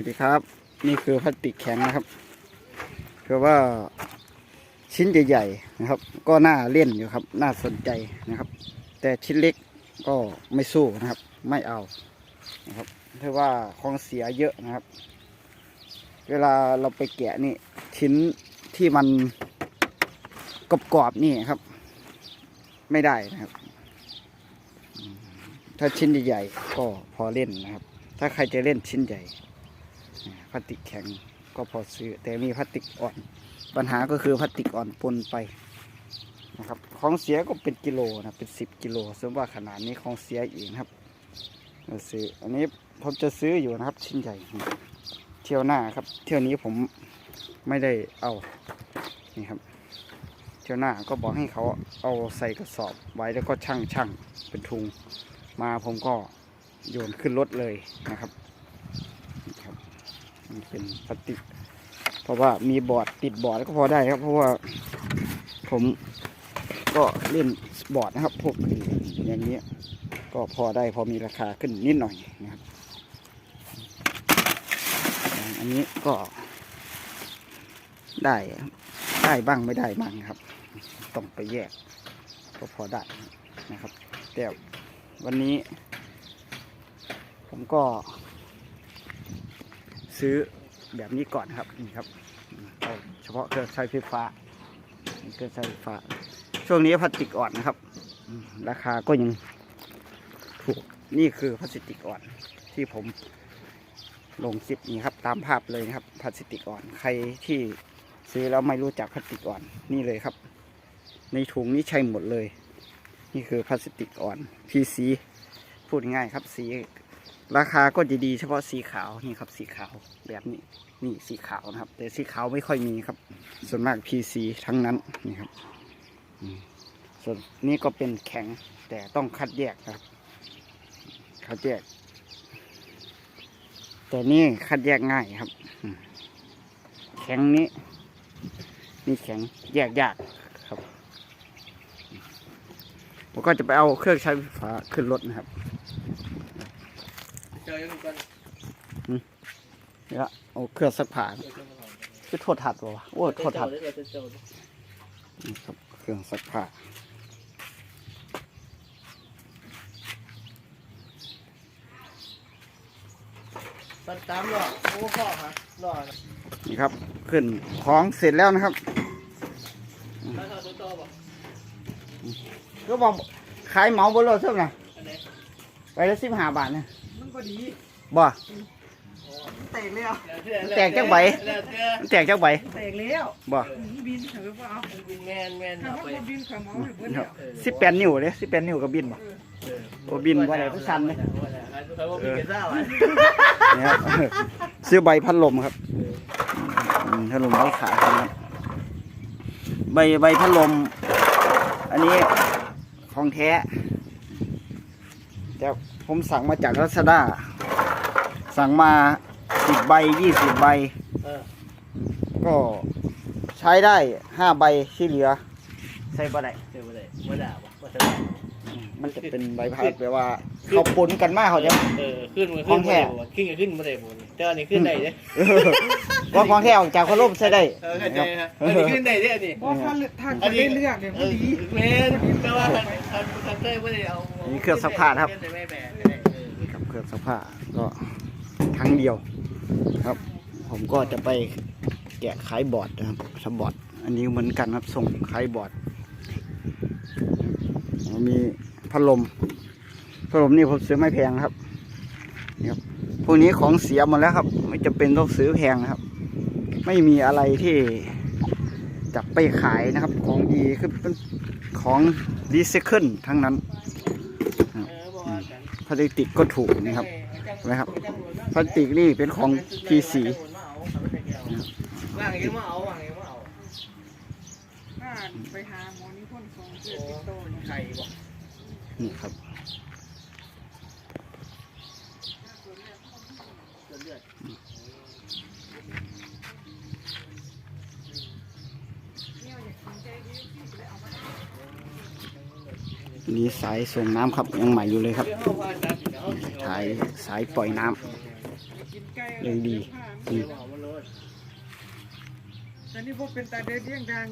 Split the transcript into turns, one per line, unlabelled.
วัสดีครับ นี่คือพลาสติกแข็งนะครับคือว่าชิ้นใหญ่ๆนะครับ ก็น่าเล่นอยู่ครับ น่าสนใจนะครับ แต่ชิ้นเล็กก็ไม่สู้นะครับ ไม่เอานะครับถือว่าของเสียเยอะนะครับ เวลาเราไปแกะนี่ชิ้นที่มันกรอบๆนี่ครับ ไม่ได้นะครับ ถ้าชิ้นใหญ่ๆก็พอเล่นนะครับ ถ้าใครจะเล่นชิ้นใหญ่ พลาสติกแข็งก็พอซื้อ แต่มีพลาสติกอ่อน ปัญหาก็คือพลาสติกอ่อนปนไปนะครับของเสียก็เป็นกิโลนะเป็นสิบกิโลซึ่งว่าขนาดนี้ของเสียอีกนะครับเราซื้ออันนี้ผมจะซื้ออยู่นะครับ ชิ้นใหญ่ เที่ยวหน้าครับ เที่ยวนี้ผมไม่ได้เอานี่ครับ เที่ยวหน้าก็บอกให้เขาเอาใส่กระสอบไว้แล้วก็ช่างช่างเป็นทุงมาผมก็โยนขึ้นรถเลยนะครับ มันเป็นพลาสติก เพราะว่ามีบอร์ดติดบอร์ดก็พอได้ครับ เพราะว่าผมก็เล่นบอร์ดนะครับ พวกอย่างนี้ก็พอได้พอมีราคาขึ้นนิดหน่อยนะครับ อันนี้ก็ได้ได้บ้างไม่ได้บ้างครับ ต้องไปแยก ก็พอได้นะครับ แต่วันนี้ ผมก็ ซื้อแบบนี้ก่อนครับนี่ครับเฉพาะเครื่องใช้ไฟฟ้าเครื่องใช้ไฟฟ้า ช่วงนี้พลาสติกอ่อนนะครับ ราคาก็ยังถูกนี่คือพลาสติกอ่อนที่ผมลงคลิปนี้ครับ ตามภาพเลยครับพลาสติกอ่อนใครที่ซื้อแล้วไม่รู้จักพลาสติกอ่อนนี่เลยครับ ในถุงนี้ใช้หมดเลย นี่คือพลาสติกอ่อน PC พูดง่ายครับสี ราคาก็จะดีเฉพาะสีขาวนี่ครับสีขาวแบบนี้นี่สีขาวนะครับ แต่สีขาวไม่ค่อยมีครับ ส่วนมาก PC ทั้งนั้นนี่ครับส่วนนี้ก็เป็นแข็งแต่ต้องคัดแยกครับ คัดแยก แต่นี่คัดแยกง่ายครับ แข็งนี้นี่แข็งแยกยากครับผมก็จะไปเอาเครื่องใช้ไฟฟ้าขึ้นรถนะครับ
จอยังกัน
เดี๋ยวเอาเครื่องซักผ้าคือโทษทัดวะโอ้ยโทษทัดนี่ครับเครื่องซักผ้า
ตัดตามหรอโอ้พ่อฮะหรอ
นี่ครับขึ้นของเสร็จแล้วนะครับ
ถ้าเขาตัวโตป่ะ
ก็บอกขายเหมาบนรถเท่าไหร่
อันไหน
ไปละสิบห้าบาทนะ
มันก็ดี
บ่
แตกแล้ว
มันแตกจักใบ
แล้วเจอ
มันแจกจักใบ
แตกแล้ว
บ่
บินถือว่าเอา
บินแมนแมน
ถ้า
เอา
ว่า
ไป
บ่บินเขาเมาให้เบิดแล้ว
สิบแปดนิ้วเลยสิบแปดนิ้วกับบินบ่โอ้บินบ่ได้ผู้ชันเลย
เขาว่าบินกันซ่าอะ
นี่ครับซื้อใบพัดลมครับอืมพัดลมไว้ขายครับใบใบพัดลม อันนี้ของแท้ แต่ผมสั่งมาจากรัชดาสั่งมาสิบใบยี่สิบใบ
เออ
ก็ใช้ได้ห้าใบที่เหลือใส่บ่ได้
เจอมาได้มาด่าป่ะมา
อื มมันจะเป็นใบพัดแปลว่า เขาปนกันมากเขาจะ
เออขึ้นมาขึ้นมาได้บ่ขึ้นขึ้นมาได้บ่เจ้านี่ขึ้นได้เนี่ย
ว่าของแท้ออกจากพัดลมใช้ได้
เออเข้าใจฮะอันนี้ขึ้นได้เนี่ยนี่
เพราะถ้าทางจะได้เลือกเนี่ย
เอ
มัน
อ
ดี
แมนแต่ว่าทันทันทันเต้ไม่ได้เอา
นี่เครื่องซักผ้าครับ
ไม่แบก
กับเครื่องซักผ้าก็ครั้งเดียวครับ ผมก็จะไปแกะขายบอร์ดนะครับสบอร์ดอันนี้เหมือนกันครับส่งขายบอร์ดมี พัดลมพัดลมนี่ผมซื้อไม่แพงครับนี่ครับพวกนี้ของเสียหมดแล้วครับ ไม่จำเป็นต้องซื้อแพงนะครับ ไม่มีอะไรที่จะไปขายนะครับ ของดีคือเป็นของรีไซเคิลทั้งนั้นพลาสติกก็ถูกนะครับนะครับพลาสติกนี่เป็นของ P4
ว่างยังมาเอาว่างยังมาเอา
ถ้าไปหาหมอนี่พ่นสองเสื้อติดโตเนี่ย
ไข่บอก
นี่ครับ
นี่
สายส่งน้ำครับยังใหม่อยู่เลยครับสายสายปล่อยน้ำยังดี
นี่นนี้พวกเป็นตาเด็ดเลี้ยงดัง